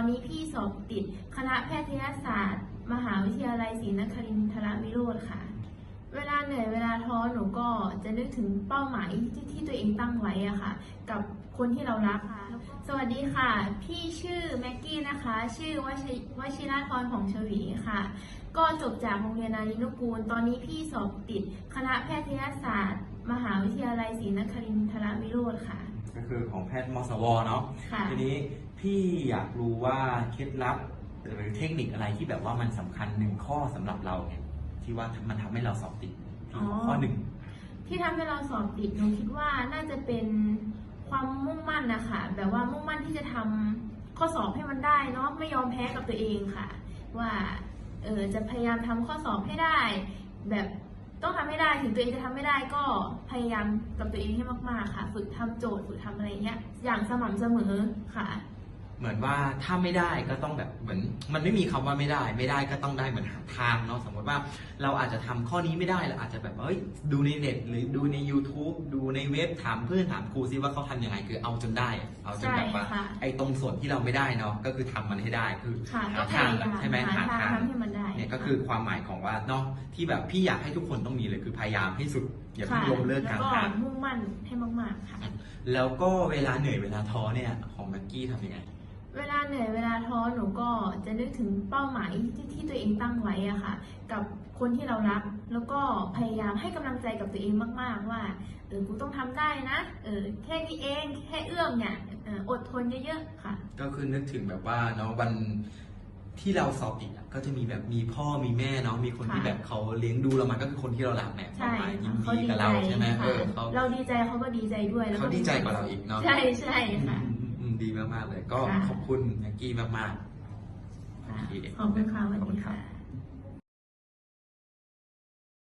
อนนี้พี่สอบติดคณะแพทยศาสตร์ มหาวิทยาลัยศรีนครินทรวิโรธค่ะ เวลาเหนื่อยเวลาท้อหนูก็จะนึกถึงเป้าหมายที่ที่ตัวเองตั้งไว้อะค่ะ กับคนที่เรารักค่ะ สวัสดีค่ะ พี่ชื่อแม็กกี้นะคะ ชื่อวชิวชิราธรของชวีค่ะ ก็จบจากโรงเรียนนารินุกูล ตอนนี้พี่สอบติดคณะแพทยศาสตร์ มหาวิทยาลัยศรีนครินทรวิโรธค่ะ ก็คือของแพทย์มสวเนาะค่ะ ทีนี้พี่อยากรู้ว่าเคล็ดลับ หรือเทคนิคอะไรที่แบบว่ามันสำคัญหนึ่งข้อสำหรับเราเนี่ยที่ว่ามันทำให้เราสอบติดอ๋อ ข้อหนึ่งที่ทำให้เราสอบติดหนูคิดว่าน่าจะเป็นความมุ่งมั่นนะคะแบบว่ามุ่งมั่นที่จะทำข้อสอบให้มันได้เนาะไม่ยอมแพ้กับตัวเองค่ะ ว่าเออจะพยายามทำข้อสอบให้ได้ แบบ ต้องทำให้ได้ถึงตัวเองจะทำไม่ได้ก็พยายามกับตัวเองให้มากๆค่ะ ฝึกทำโจทย์ฝึกทำอะไรเงี้ยอย่างสม่ำเสมอค่ะ เหมือนว่าถ้าไม่ได้ก็ต้องแบบเหมือนมันไม่มีคำว่าไม่ได้ ไม่ได้ก็ต้องได้เหมือนหาทางเนาะสมมติว่าเราอาจจะทำข้อนี้ไม่ได้เราอาจจะแบบเอ้ยดูในเน็ตหรือดูใน YouTube ดูในเว็บถามเพื่อนถามครูซิว่าเขาทำยังไงคือเอาจนได้ เอาจนแบบว่าใช่ค่ะไอ้ตรงส่วนที่เราไม่ได้เนาะก็คือทำมันให้ได้คือค่ะหาก็พทางยายามใช่ไหมหาหาทางทางทำให้มันได้ เนี่ยก็คือความหมายของว่าเนาะที่แบบพี่อยากให้ทุกคนต้องมีเลยคือพยายามให้สุดอย่าเพิ่งล้มเลิกกลางแล้วทางมุ่งมั่นให้มากๆค่ะ แล้วก็เวลาเหนื่อยเวลาท้อเนี่ยของแม็กกี้ทำยังไง เวลาเหนื่อยเวลาท้อหนูก็จะนึกถึงเป้าหมายที่ที่ตัวเองตั้งไว้อะค่ะ กับคนที่เรารัก แล้วก็พยายามให้กำลังใจกับตัวเองมาก ๆ ว่าเออกูต้องทำได้นะเออแค่นี้เองแค่เอื้อมเนี่ยเอ่ออดทนเยอะๆค่ะ ก็คือนึกถึงแบบว่าเนาะวัน ที่เราสอบติดอะก็จะมีแบบมีพ่อมีแม่เนาะมีคนที่ค่ะแบบเขาเลี้ยงดูเรามาก็คือคนที่เรารักเนี่ยใช่มายินค่ะเขาดีดีกับใจเราใช่ไหมเอค่ะอเขาเราดีใจเขาก็ดีใจด้วยแล้วเขาดีใจกว่าเราอีกเนาะใช่ใช่ค่ะอืมอืมอืมดีมากๆเลย ก็ค่ะ ขอบคุณแม็กกี้มากๆโอเคขอบคุณค่ะสวัสขอบคุดีณครับค่ะ